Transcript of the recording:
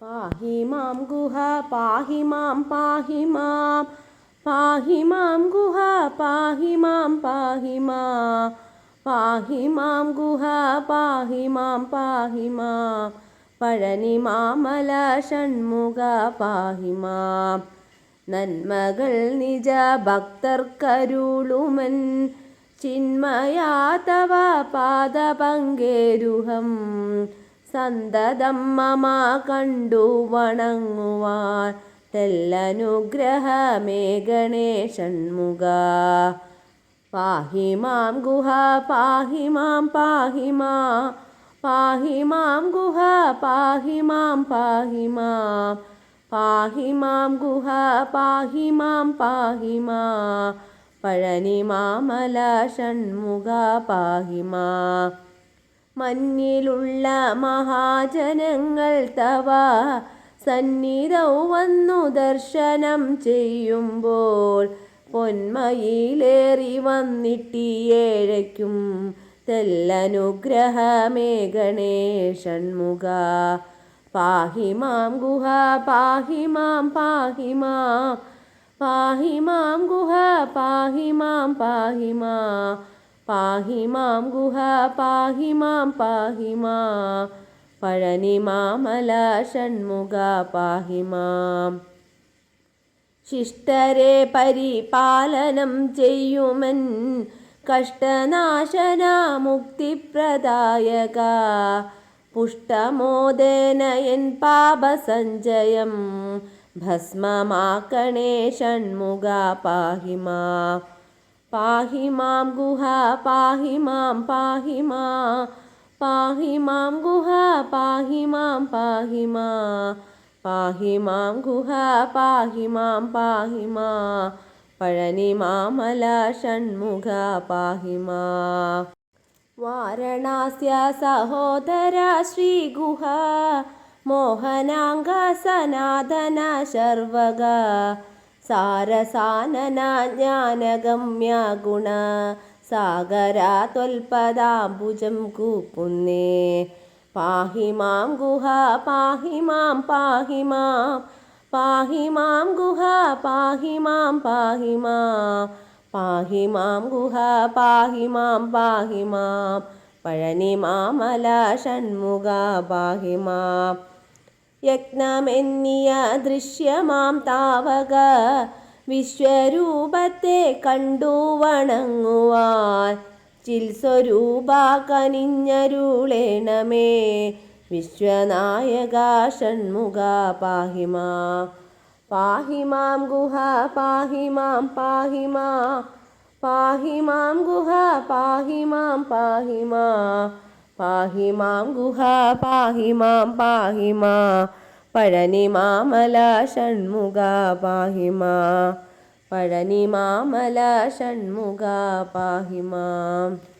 പാഹി മാം ഗുഹ പാഹി മാം പാഹി മാം. പാഹി മാം ഗുഹ പാഹി മാം പാഹി മാ. പാഹി മാം ഗുഹ പാഹി മാം പാഹി മാം. പഴനി മാമല ഷൺമുഖ പാഹി മാം. നന്മകൾ നിജ ഭക്തർക്കരുളുമൻ ചിന്മയാതവ പാദപങ്കേരുഹം. സന്തതം മമ കണ്ടു വണങ്ങുവാൻ. തെല്ലനുഗ്രഹമേ ഗണേഷൺമുഖ പാഹി മാം ഗുഹ പാഹി മാം പാഹി മാ പാഹി മാം ഗുഹ പാഹി മാം പാഹി മാം പാഹി മാം ഗുഹ പാഹി മാം പാഹി മാ പഴനി മാമല ഷൺമുഖ പാഹി മാം മഞ്ഞിലുള്ള മഹാജനങ്ങൾ തവ സന്നിധൗ വന്നു ദർശനം ചെയ്യുമ്പോൾ പൊന്മയിലേറി വന്നിട്ടിയേഴയ്ക്കും തെല്ലനുഗ്രഹമേ ഗണേഷൺമുഖ പാഹി മാം ഗുഹ പാഹി മാം പാഹി മാം. പാഹി മാം ഗുഹ പാഹി മാം. പാഹി മാം പാഹി മാം ഗുഹ പാഹി മാം പാഹി മാം പഴനി മാമല ഷൺമുഖ പാഹി മാം ശിഷ്ടരെ പരിപാലനം ചെയ്യുമൻ കഷ്ടനാശന മുക്തിപ്രദായക പുഷ്ടമോദേന എൻ പാപസഞ്ചയം ഭസ്മമാക്കണേ ഷൺമുഖ പാഹി മാം പാഹി മാം ഗുഹ പാഹി മാം പാഹി മാ. പാഹി മാം ഗുഹ പാഹി മാം പാഹി മാ. പാഹി മാം ഗുഹ പാഹി മാം പാഹി മാ. പഴനി മാമല ഷൺമുഖ പാഹി മാ. വാരണാസ്യ സഹോദര ശ്രീഗുഹ മോഹനാംഗ സനാതന ശർവക സാരസാനന ജ്ഞാനഗമ്യ ഗുണ സാഗര ത്വൽപദാംബുജം കൂപ്പുന്നേ. പാഹി മാം ഗുഹ പാഹി മാം പാഹി മാം പാഹി മാം ഗുഹ പാഹി മാം പാഹി മാം പാഹി മാം ഗുഹ പാഹി മാം പാഹി മാം പഴനി മാമല ഷൺമുഖ പാഹി മാം യജ്ഞമെന്നിയ ദൃശ്യമാം താവക. വിശ്വരൂപത്തെ കണ്ടു വണങ്ങുവാൻ ചിൽസ്വരൂപ കനിഞ്ഞരുളേണമേ. വിശ്വനായക ഷൺമുഖ പാഹിമാ. പാഹിമാം ഗുഹ പാഹിമാം പാഹിമാ. പാഹിമാം ഗുഹ പാഹി മാം പാഹി മാം പാഹി മാം ഗുഹ പാഹി മാം പാഹി മാ. പഴനി മാമല ഷൺമുഖ പാഹി മാ. പഴനി മാമല ഷൺമുഖ പാഹി മാം.